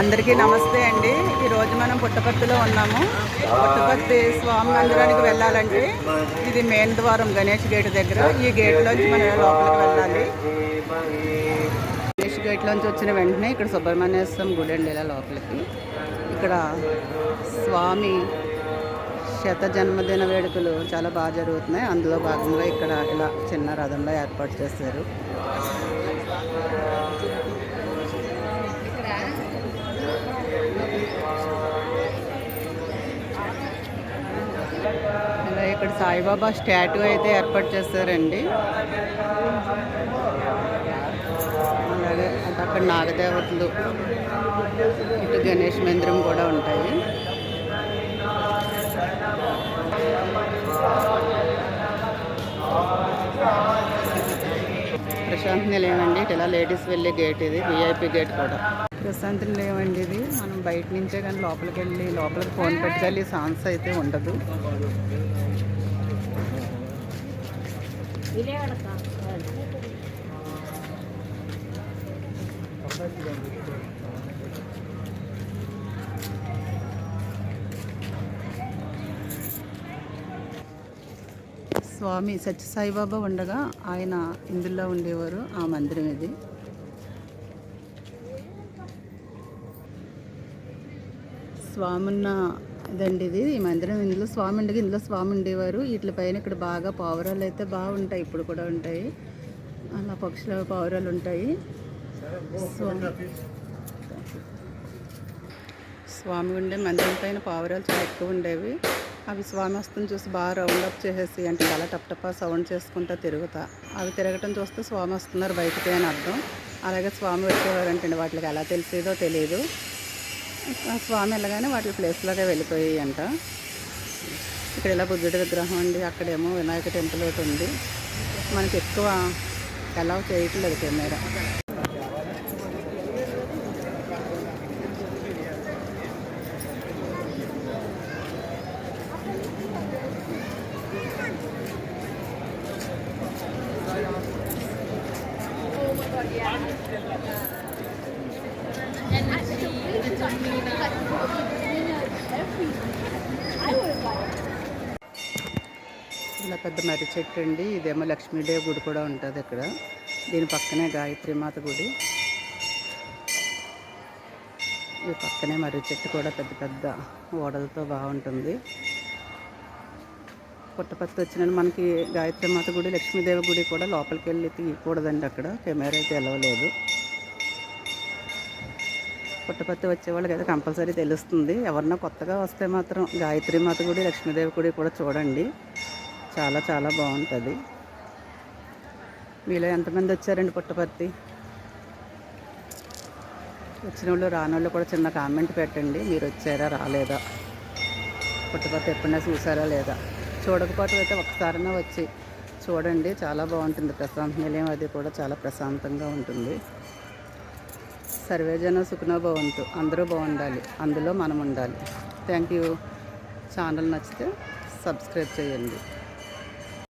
అందరికీ నమస్తే అండి. ఈరోజు మనం పుట్టపర్తిలో ఉన్నాము. పుట్టపర్తి స్వామి మందిరానికి వెళ్ళాలంటే ఇది మెయిన్ ద్వారం గణేష్ గేట్ దగ్గర. ఈ గేట్లోంచి మనం లోపలికి వెళ్ళాలి. గణేష్ గేట్లోంచి వచ్చిన వెంటనే ఇక్కడ సుబ్రహ్మణ్యేశ్వరం గుడి అండి ఇలా లోపలికి. ఇక్కడ స్వామి శత జన్మదిన వేడుకలు చాలా బాగా జరుగుతున్నాయి. అందులో భాగంగా ఇక్కడ ఇలా చిన్న రథంలో ఏర్పాటు చేశారు ఇలా ఇక్కడ సాయిబాబా స్టాట్యూ అయితే ఏర్పాటు చేశారండి. అలాగే అక్కడ నాగదేవతలు ఇటు గణేష్ మందిరం కూడా ఉంటాయి. ప్రశాంత్ నిలయం అండి. ఇటు ఇలా లేడీస్ వెళ్ళే గేట్ ఇది విఐపి గేట్ కూడా. ప్రశాంత్ నిలయం అండి ఇది. మనం బయట నుంచే కానీ లోపలికి వెళ్ళి లోపలికి ఫోన్ పెట్టుకెళ్ళి సాంగ్స్ అయితే ఉండదు. స్వామి సత్యసాయిబాబా ఉండగా ఆయన ఇందులో ఉండేవారు ఆ మందిరం ఇది. స్వామున్న ఇదండి ఇది. ఈ మందిరం ఇందులో స్వామి ఉండగా ఇందులో స్వామి ఉండేవారు వీటి పైన ఇక్కడ బాగా పావురాలు అయితే బాగుంటాయి. ఇప్పుడు కూడా ఉంటాయి. అలా పక్షుల పావురాలు ఉంటాయి. స్వామి స్వామి ఉండే మందిరం పైన పావురాలు చాలా ఎక్కువ ఉండేవి. అవి స్వామి వస్తుంది చూసి బాగా రౌండ్ అప్ చేసేసి అంటే అలా టప్ సౌండ్ చేసుకుంటా తిరుగుతా. అవి తిరగటం చూస్తే స్వామి వస్తున్నారు బయటికి అని అర్థం. అలాగే స్వామి వచ్చేవారంటే వాటికి ఎలా తెలిసేదో తెలియదు స్వామి వెళ్ళగానే వాటి ప్లేస్లోనే వెళ్ళిపోయాయి అంట ఇక్కడ ఇలా బుద్ధుడి విగ్రహం అండి అక్కడేమో వినాయక టెంపుల్ ఒకటి ఉంది. మనకి ఎక్కువ ఎలా చేయట్లేదు కెమెరా. ఇలా పెద్ద మర్రి చెట్టు అండి. ఇదేమో లక్ష్మీదేవి గుడి కూడా ఉంటుంది ఇక్కడ. దీని పక్కనే గాయత్రి మాత గుడి. ఈ పక్కనే మర్రి చెట్టు కూడా పెద్ద పెద్ద ఓడలతో బాగుంటుంది. పుట్టపత్తి వచ్చిన మనకి గాయత్రి మాత గుడి లక్ష్మీదేవి గుడి కూడా లోపలికి వెళ్ళి తీయకూడదండి అక్కడ. కెమెరా అయితే ఎలవలేదు. పుట్టపత్తి వచ్చే వాళ్ళకి అయితే కంపల్సరీ తెలుస్తుంది. ఎవరన్నా కొత్తగా వస్తే మాత్రం గాయత్రి మాత గుడి లక్ష్మీదేవి గుడి కూడా చూడండి. చాలా చాలా బాగుంటుంది. మీలో ఎంతమంది వచ్చారండి పుట్టపర్తి? వచ్చిన వాళ్ళు రాని వాళ్ళు కూడా చిన్న కామెంట్ పెట్టండి. మీరు వచ్చారా రాలేదా? పుట్టపర్తి ఎప్పుడైనా చూసారా లేదా? చూడకపోవటం అయితే ఒకసారైనా వచ్చి చూడండి. చాలా బాగుంటుంది. ప్రశాంత నిలయం అది కూడా చాలా ప్రశాంతంగా ఉంటుంది. సర్వేజన సుఖనోభవంతు అందరూ బాగుండాలి. అందులో మనం ఉండాలి. థ్యాంక్ యూ ఛానల్ నచ్చితే సబ్స్క్రైబ్ చేయండి.